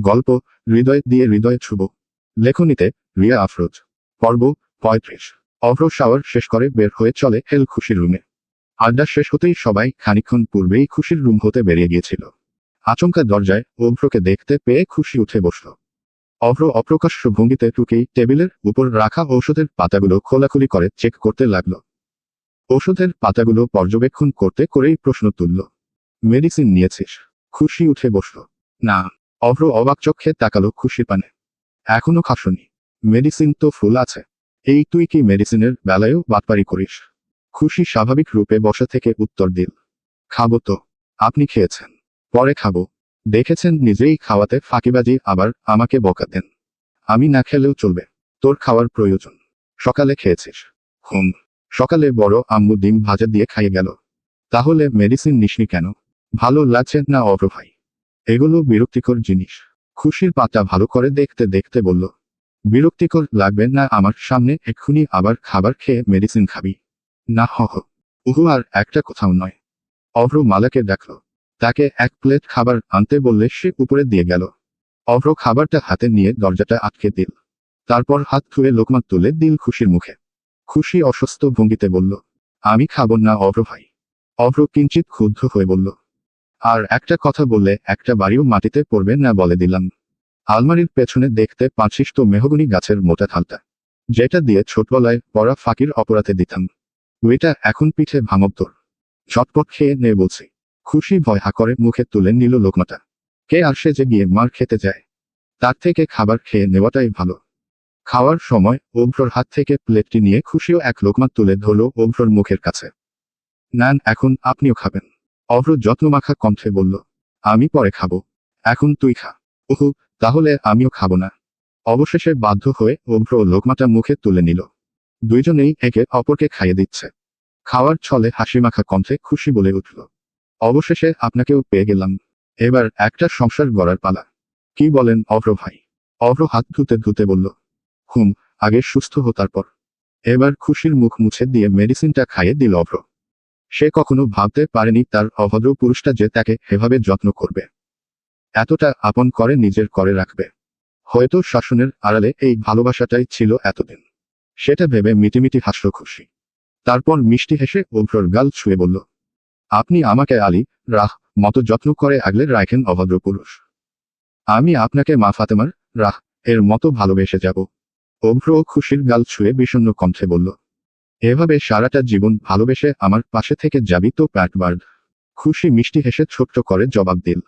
গল্প, হৃদয় দিয়ে হৃদয় ছুব। লেখনীতে, রিয়া আফরোজ। পর্ব, পঁয়ত্রিশ। অভ্র শাওয়ার শেষ করে বের হয়ে চলে হেল খুশির রুমে। আড্ডা শেষ হতেই সবাই খানিকক্ষণ পূর্বেই খুশির রুম হতে বেরিয়ে গিয়েছিল। আচমকা দরজায় অভ্রকে দেখতে পেয়ে খুশি উঠে বসল। অভ্র অপ্রকাশ্য ভঙ্গিতে টুকেই টেবিলের উপর রাখা ঔষধের পাতাগুলো খোলাখুলি করে চেক করতে লাগল। ঔষধের পাতাগুলো পর্যবেক্ষণ করতে করেই প্রশ্ন তুলল। মেডিসিন নিয়েছিস? খুশি উঠে বসল। না। অভ্র অবাক চক্ষে তাকালো খুশির পানে। এখনও খাসনি। মেডিসিন তো ফুল আছে। এই তুই কি মেডিসিনের বেলায়ও বাটপারি করিস? খুশি স্বাভাবিক রূপে বসা থেকে উত্তর দিল। খাব তো। আপনি খেয়েছেন। পরে খাব। দেখেছেন নিজেই খাওয়াতে ফাঁকিবাজি আবার আমাকে বকা দেন। আমি না খেলেও চলবে। তোর খাওয়ার প্রয়োজন। সকালে খেয়েছিস। হুম সকালে বড় আম্মু ডিম ভাজা দিয়ে খাইয়ে গেল। তাহলে মেডিসিন নিসনি কেন? ভালো লাগছে না অভ্র ভাই? এগুলো বিরক্তিকর জিনিস। খুশির পাতা ভালো করে দেখতে দেখতে বলল, বিরক্তিকর লাগবে না আমার সামনে, এক্ষুনি আবার খাবার খেয়ে মেডিসিন খাবি। না, হ হ। উহু, আর একটা কোথাও নয়। অভ্র মালাকে দেখল। তাকে এক প্লেট খাবার আনতে বললে সে উপরে দিয়ে গেল। অভ্র খাবারটা হাতে নিয়ে দরজাটা আটকে দিল। তারপর হাত ধুয়ে লোকমা তুলে দিল খুশির মুখে। খুশি অসুস্থ ভঙ্গিতে বলল, আমি খাব না অভ্র ভাই। অভ্র কিঞ্চিত ক্ষুব্ধ হয়ে বলল আর একটা কথা বললে, একটা বাড়িও মাটিতে পড়বে না বলে দিলাম। আলমারির পেছনে দেখতে পাঁচিষ্ট মেহগুনি গাছের মোটা থালটা। যেটা দিয়ে ছোটবেলায় পড়া ফাঁকির অপরাধে দিতাম। ওইটা এখন পিঠে ভাঙব তোর। ঝটপট খেয়ে নে বলছি। খুশি ভয় হা করে মুখে তুলে নিল লোকমাটা। কে আর সে যে গিয়ে মার খেতে যায়। তার থেকে খাবার খেয়ে নেওয়াটাই ভালো। খাওয়ার সময় অভ্রর হাত থেকে প্লেটটি নিয়ে খুশিও এক লোকমা তুলে ধরল অভ্রর মুখের কাছে। নান, এখন আপনিও খাবেন। অভ্র যত্নমাখা কণ্ঠে বলল, আমি পরে খাব। এখন তুই খা। ওহু, তাহলে আমিও খাব না। অবশেষে বাধ্য হয়ে অভ্র লোকমাটা মুখে তুলে নিল। দুইজনেই একে অপরকে খাইয়ে দিচ্ছে। খাওয়ার ছলে হাসিমাখা কণ্ঠে খুশি বলে উঠল, অবশেষে আপনাকেও পেয়ে গেলাম। এবার একটা সংসার গড়ার পালা। কি বলেন অভ্র ভাই? অভ্র হাত ধুতে ধুতে বলল, হুম, আগে সুস্থ হো তারপর। এবার খুশির মুখ মুছে দিয়ে মেডিসিনটা খাইয়ে দিল অভ্র। সে কখনো ভাবতে পারেনি তার অভদ্র পুরুষটা যে তাকে এভাবে যত্ন করবে। এতটা আপন করে নিজের করে রাখবে। হয়তো শাসনের আড়ালে এই ভালোবাসাটাই ছিল এতদিন। সেটা ভেবে মিটিমিটি হাসল খুশি। তারপর মিষ্টি হেসে অভ্রর গাল ছুঁয়ে বলল, আপনি আমাকে আলী, রাহ, মতো যত্ন করে আগলে রাখেন অভদ্র পুরুষ। আমি আপনাকে মা ফাতেমার, রাহ, এর মতো ভালোবেসে যাব। অভ্র খুশির গাল ছুঁয়ে বিষণ্ণ কণ্ঠে বলল এভাবে সারাটা জীবন ভালোবেসে আমার পাশে থেকে যাবি তো প্যাটবার্ড খুশি মিষ্টি হেসে ছোট্ট করে জবাব দিল।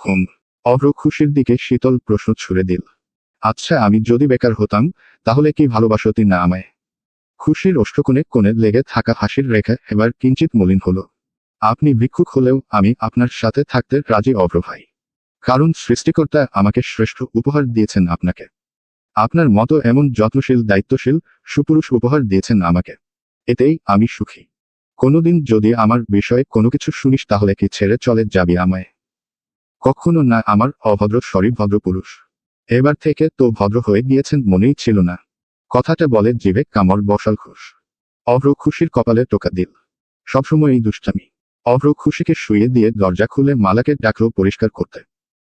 হুম অভ্র খুশির দিকে শীতল প্রশ্ন ছুড়ে দিল। আচ্ছা আমি যদি বেকার হতাম, তাহলে কি ভালোবাসতি না আমায়? খুশির অষ্টকোণে কোণে লেগে থাকা হাসির রেখা এবার কিঞ্চিত মলিন হলো। আপনি ভিক্ষুক হলেও আমি আপনার সাথে থাকতে রাজি অভ্র ভাই। কারণ সৃষ্টিকর্তা আমাকে শ্রেষ্ঠ উপহার দিয়েছেন আপনাকে। আপনার মতো এমন যত্নশীল, দায়িত্বশীল, সুপুরুষ উপহার দিয়েছেন আমাকে। এতেই আমি সুখী। কোনোদিন যদি আমার বিষয়ে কোনো কিছু শুনিস তাহলে কি ছেড়ে চলে যাবি আমায়? কখনো না, আমার অভদ্র, সরি, ভদ্র পুরুষ। এবার থেকে তো ভদ্র হয়ে গিয়েছেন মনেই ছিল না। কথাটা বলে জিভে কামড় বসাল খুশ অভ্র খুশির কপালে টোকা দিল। সবসময় এই দুষ্টামি। অভ্র খুশিকে শুয়ে দিয়ে দরজা খুলে মালাকে ডাকলো পরিষ্কার করতে।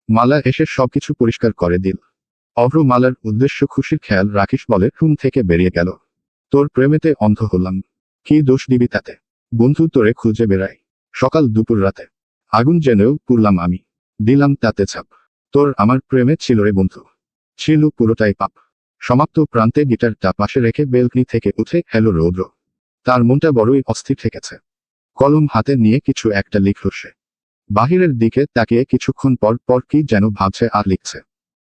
মালা এসে সবকিছু পরিষ্কার করে দিল। অভ্র মালার উদ্দেশ্য খুশির খেয়াল রাখিস বলে রুম থেকে বেরিয়ে গেল। তোর প্রেমেতে অন্ধ হলাম। কি দোষ দিবি তাতে? বন্ধু তোরে খুঁজে বেড়াই। সকাল দুপুর রাতে। আগুন জেনেও পুরলাম আমি। দিলাম তাতে ছাপ। তোর আমার প্রেমে ছিল রে বন্ধু। ছিল পুরোটাই পাপ। সমাপ্ত প্রান্তে গিটারটা পাশে রেখে বেলকনি থেকে উঠে এলো রৌদ্র। তার মনটা বড়ই অস্থির ঠেকেছে। কলম হাতে নিয়ে কিছু একটা লিখল সে। বাহিরের দিকে তাকিয়ে কিছুক্ষণ পর পর কি যেন ভাবছে আর লিখছে।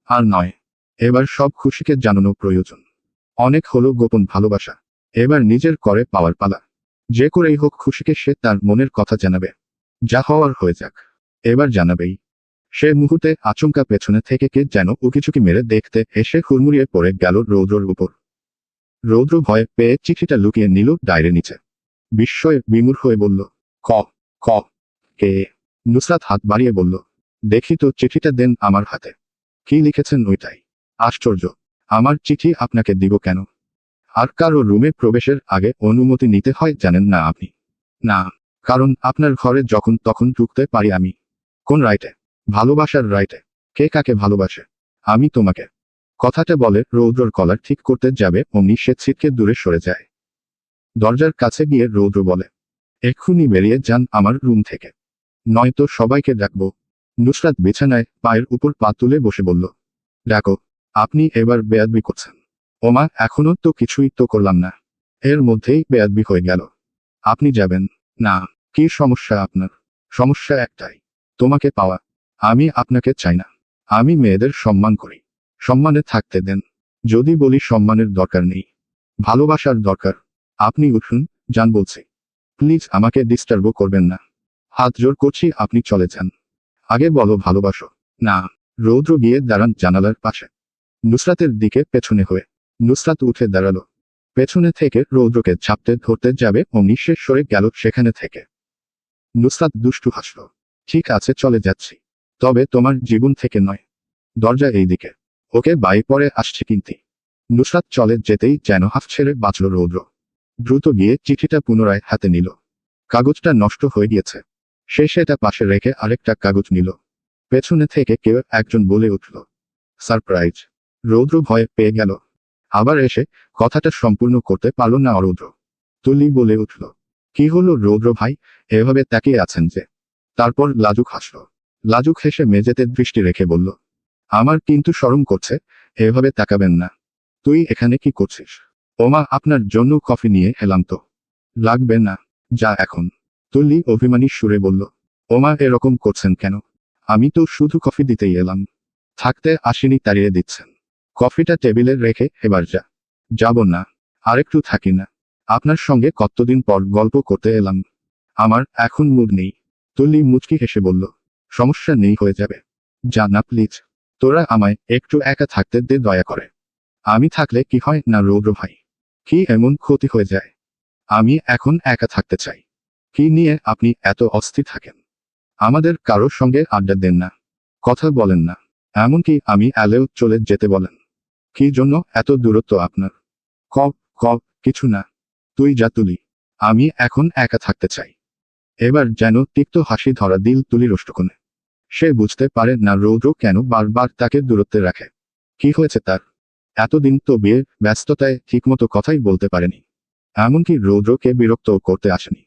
আর নয়। এবার সব খুশিকে জানানো প্রয়োজন। অনেক হলো গোপন ভালোবাসা। এবার নিজের করে পাওয়ার পালা। যে করেই হোক খুশিকে সে তার মনের কথা জানাবে। যা হওয়ার হয়ে যাক। এবার জানাবেই। সে মুহূর্তে আচমকা পেছনে থেকে কে যেন উকিচুকি মেরে দেখতে এসে হুড়মুড়িয়ে পড়ে গেল রৌদ্রর উপর। রৌদ্র ভয়ে পেয়ে চিঠিটা লুকিয়ে নিল ডায়ের নিচে। বিস্ময়ে বিমূর হয়ে বলল, ক ক, কে? নুসরাত হাত বাড়িয়ে বলল, দেখি তো চিঠিটা দেন আমার হাতে। কি লিখেছেন ওইটাই? আশ্চর্য! আমার চিঠি আপনাকে দিব কেন? আর কারও রুমে প্রবেশের আগে অনুমতি নিতে হয় জানেন না আপনি। না, কারণ আপনার ঘরে যখন তখন ঢুকতে পারি আমি। কোন রাইটে? ভালোবাসার রাইটে। কে কাকে ভালোবাসে? আমি তোমাকে। কথাটা বলে রৌদ্রর কলার ঠিক করতে যাবে, অমনি সে ছিটকে দূরে সরে যায়। দরজার কাছে গিয়ে রৌদ্র বলে, এক্ষুনি বেরিয়ে যান আমার রুম থেকে। নয়তো সবাইকে ডাকবো। নুসরাত বিছানায় পায়ের উপর পা তুলে বসে বলল, ডাকো, আপনি এবার বেয়াদবি করছেন। ওমা, এখনও তো কিছুই তো করলাম না। এর মধ্যেই বেয়াদবি হয়ে গেল। আপনি যাবেন। না, কি সমস্যা আপনার? সমস্যা একটাই, তোমাকে পাওয়া। আমি আপনাকে চাই না। আমি মেয়েদের সম্মান করি। সম্মানে থাকতে দেন। যদি বলি সম্মানের দরকার নেই। ভালোবাসার দরকার। আপনি উঠুন, যান বলছি। প্লিজ আমাকে ডিস্টার্বও করবেন না। হাত জোর করছি, আপনি চলে যান। আগে বলো ভালোবাসো। না, রৌদ্র গিয়ে দাঁড়ান জানালার পাশে। নুসরাতের দিকে পেছনে হয়ে। নুসরাত উঠে দাঁড়াল। পেছনে থেকে রৌদ্রকে ছাপতে ধরতে যাবে অমনি সে সরে গেল সেখানে থেকে। নুসরাত দুষ্টু হাসল। ঠিক আছে, চলে যাচ্ছি। তবে তোমার জীবন থেকে নয়। দরজা এই দিকে ওকে বাই পরে আসছে কিন্তি। নুসরাত চলে যেতেই যেন হাফ ছেড়ে বাঁচল রৌদ্র। দ্রুত গিয়ে চিঠিটা পুনরায় হাতে নিল। কাগজটা নষ্ট হয়ে গিয়েছে। সে সেটা পাশে রেখে আরেকটা কাগজ নিল। পেছনে থেকে কেউ একজন বলে উঠল, সারপ্রাইজ। রৌদ্র ভয়ে পেয়ে গেল। আবার এসে কথাটা সম্পূর্ণ করতে পারল না অরৌদ্র তুলি বলে উঠল, কি হলো রৌদ্র ভাই? এভাবে তাকিয়ে আছেন যে? তারপর লাজুক হাসল। লাজুক হেসে মেঝেতে দৃষ্টি রেখে বলল, আমার কিন্তু শরম করছে, এভাবে তাকাবেন না। তুই এখানে কি করছিস? ওমা, আপনার জন্য কফি নিয়ে এলাম তো। লাগবে না, যা এখন। তুলি অভিমানী সুরে বলল, ওমা, এরকম করছেন কেন? আমি তো শুধু কফি দিতেই এলাম। থাকতে আসিনি তাড়িয়ে দিচ্ছেন। কফিটা টেবিলে রেখে এবার যা। যাব না। আরেকটু থাকি না। আপনার সঙ্গে কতদিন পর গল্প করতে এলাম। আমার এখন মুড নেই। তুলি মুচকি হেসে বলল, সমস্যা নেই, হয়ে যাবে। যা না, প্লিজ। তোরা আমায় একটু একা থাকতে দে, দয়া করে। আমি থাকলে কি হয় না রৌদ্র ভাই কি এমন ক্ষতি হয়ে যায়? আমি এখন একা থাকতে চাই। কি নিয়ে আপনি এত অস্থির থাকেন? আমাদের কারোর সঙ্গে আড্ডা দেন না। কথা বলেন না। এমনকি আমি অ্যালেও চলে যেতে বলেন। কি জন্য এত দূরত্ব আপনার? ক ক, কিছু না। তুই যা তুলি। আমি এখন একা থাকতে চাই। এবার যেন তিক্ত হাসি ধরা দিল তুলি রষ্টকোণে সে বুঝতে পারে না রৌদ্র কেন বারবার তাকে দূরত্বে রাখে। কি হয়েছে তার? এতদিন তো বিয়ের ব্যস্ততায় ঠিকমতো কথাই বলতে পারেনি। এমনকি রৌদ্রকে বিরক্ত করতে আসেনি।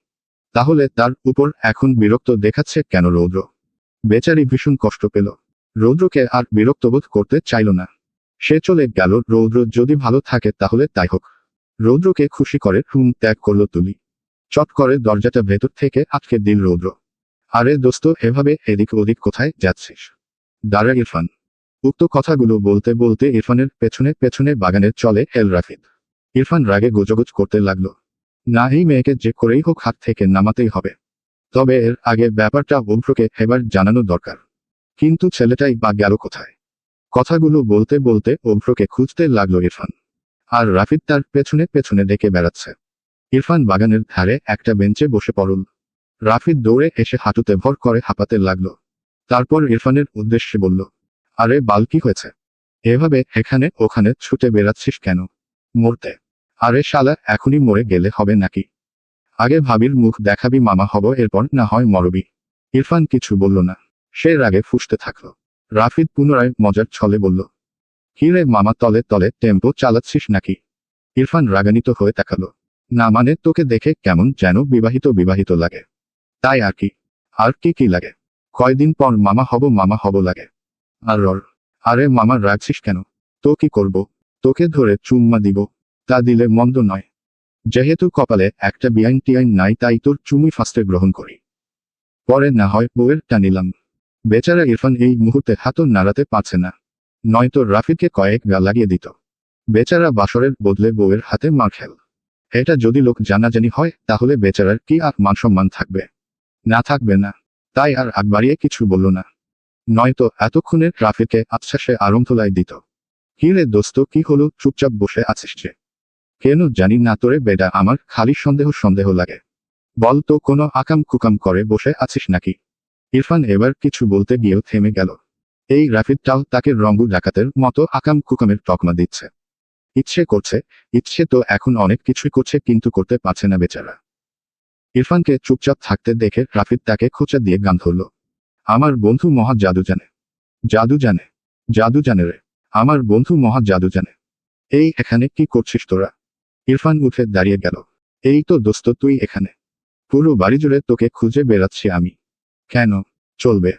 তাহলে তার উপর এখন বিরক্ত দেখাচ্ছে কেন রৌদ্র? বেচারি ভীষণ কষ্ট পেল। রৌদ্রকে আর বিরক্তবোধ করতে চাইল না। সে চলে গেল, রৌদ্র যদি ভালো থাকে তাহলে তাই হোক। রৌদ্রকে খুশি করে রুম ত্যাগ করল তুলি। চট করে দরজাটা ভেতর থেকে আটকে দিল রৌদ্র। আরে দোস্ত, এভাবে এদিক ওদিক কোথায় যাচ্ছিস? দাঁড়া, ইরফান। উক্ত কথাগুলো বলতে বলতে ইরফানের পেছনে পেছনে বাগানে চলে এল রাফিদ। ইরফান রাগে গোজগোজ করতে লাগল। না, এই মেয়েকে যে করেই হোক হাত থেকে নামাতেই হবে। তবে এর আগে ব্যাপারটা অভ্রকে এবার জানানো দরকার। কিন্তু ছেলেটাই বা গেল কোথায়? কথাগুলো বলতে বলতে অভ্রকে খুঁজতে লাগল ইরফান। আর রাফিদ তার পেছনে পেছনে ডেকে বেড়াচ্ছে। ইরফান বাগানের ধারে একটা বেঞ্চে বসে পড়ল। রাফিদ দৌড়ে এসে হাঁটুতে ভর করে হাঁপাতে লাগল। তারপর ইরফানের উদ্দেশ্যে বলল, আরে বাল, কি হয়েছে? এভাবে এখানে ওখানে ছুটে বেড়াচ্ছিস কেন? মরতে। আরে শালা, এখনই মরে গেলে হবে নাকি? আগে ভাবির মুখ দেখাবি, মামা হব, এরপর না হয় মরবি। ইরফান কিছু বলল না। সে রাগে ফুসতে থাকল। রাফিদ পুনরায় মজার ছলে বলল হিরে মামা, তলে তলে টেম্পো চালাচ্ছিস নাকি? ইরফান রাগানিত হয়ে তাকালো, না মানে তোকে দেখে কেমন যেন বিবাহিত বিবাহিত লাগে। তাই আর কি আর কি কি লাগে? কয়দিন পর মামা হব মামা হব লাগে। আর রর, আরে মামা রাখছিস কেন? তো কি করব? তোকে ধরে চুম্মা দিব, তা দিলে মন্দ নয়। যেহেতু কপালে একটা বিআইন টিআইন নাই, তাই তোর চুমি ফাস্টে গ্রহণ করি। পরে না হয় বউয়ের টানিলাম বেচারা ইরফান এই মুহূর্তে হাতও নাড়াতে পারছে না। নয়তো রাফিদকে কয়েক গা লাগিয়ে দিত। বেচারা বাসরের বদলে বউয়ের হাতে মার খেল। এটা যদি লোক জানাজানি হয়, তাহলে বেচারার কি আর মান সম্মান থাকবে? না থাকবে না। তাই আর আগ বাড়িয়ে কিছু বলল না। নয়তো এতক্ষণে ট্রাফিকে আচ্ছাসে আরমথোলায় দিত। কি রে দোস্ত, কি হলো? চুপচাপ বসে আছিস যে। কেন জানি না তোরে বেডা আমার খালি সন্দেহ সন্দেহ লাগে। বল তো কোনো আকাম কুকাম করে বসে আছিস নাকি? ইরফান এবার কিছু বলতে গিয়েও থেমে গেল। এই রাফিদটাও তাকে রঙ্গু ডাকাতের মতো আকাম কুকামের তকমা দিচ্ছে। ইচ্ছে করছে, ইচ্ছে তো এখন অনেক কিছুই করছে কিন্তু করতে পারছে না বেচারা। ইরফানকে চুপচাপ থাকতে দেখে রাফিদ তাকে খোঁচা দিয়ে গান ধরল। আমার বন্ধু মহা জাদু জানে। জাদু জানে। জাদু জানে রে। আমার বন্ধু মহা জাদু জানে। এই এখানে কি করছিস তোরা? ইরফান উঠে দাঁড়িয়ে গেল। এই তো দোস্ত, তুই এখানে। পুরো বাড়ি জুড়ে তোকে খুঁজে বেড়াচ্ছি আমি। কেন? চলবে।